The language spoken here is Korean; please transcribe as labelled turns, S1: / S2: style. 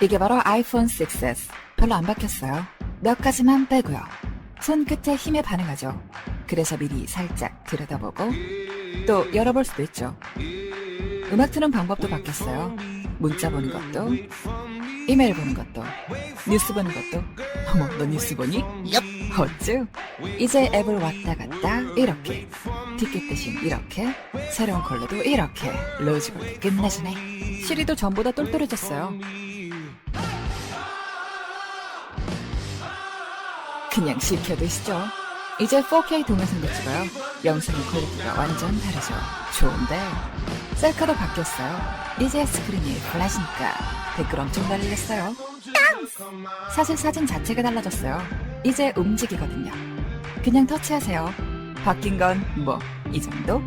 S1: 이게 바로 아이폰 6s. 별로 안 바뀌었어요. 몇 가지만 빼고요. 손끝에 힘에 반응하죠. 그래서 미리 살짝 들여다보고 또 열어볼 수도 있죠. 음악 트는 방법도 바뀌었어요. 문자 보는 것도, 이메일 보는 것도, 뉴스 보는 것도. 어머, 너 뉴스 보니?
S2: 엽.
S1: 어쭈? 이제 앱을 왔다 갔다 이렇게. 티켓 대신 이렇게. 새로운 컬러도 이렇게. 로직으로 끝내주네. 시리도 전보다 똘똘해졌어요. 그냥 시켜드시죠. 이제 4K 동영상도 찍어요. 영상의 퀄리티가 완전 다르죠. 좋은데 셀카도 바뀌었어요. 이제 스크린이 달라지니까 댓글 엄청 달렸어요. 땅스! 사실 사진 자체가 달라졌어요. 이제 움직이거든요. 그냥 터치하세요. 바뀐 건 뭐 이 정도?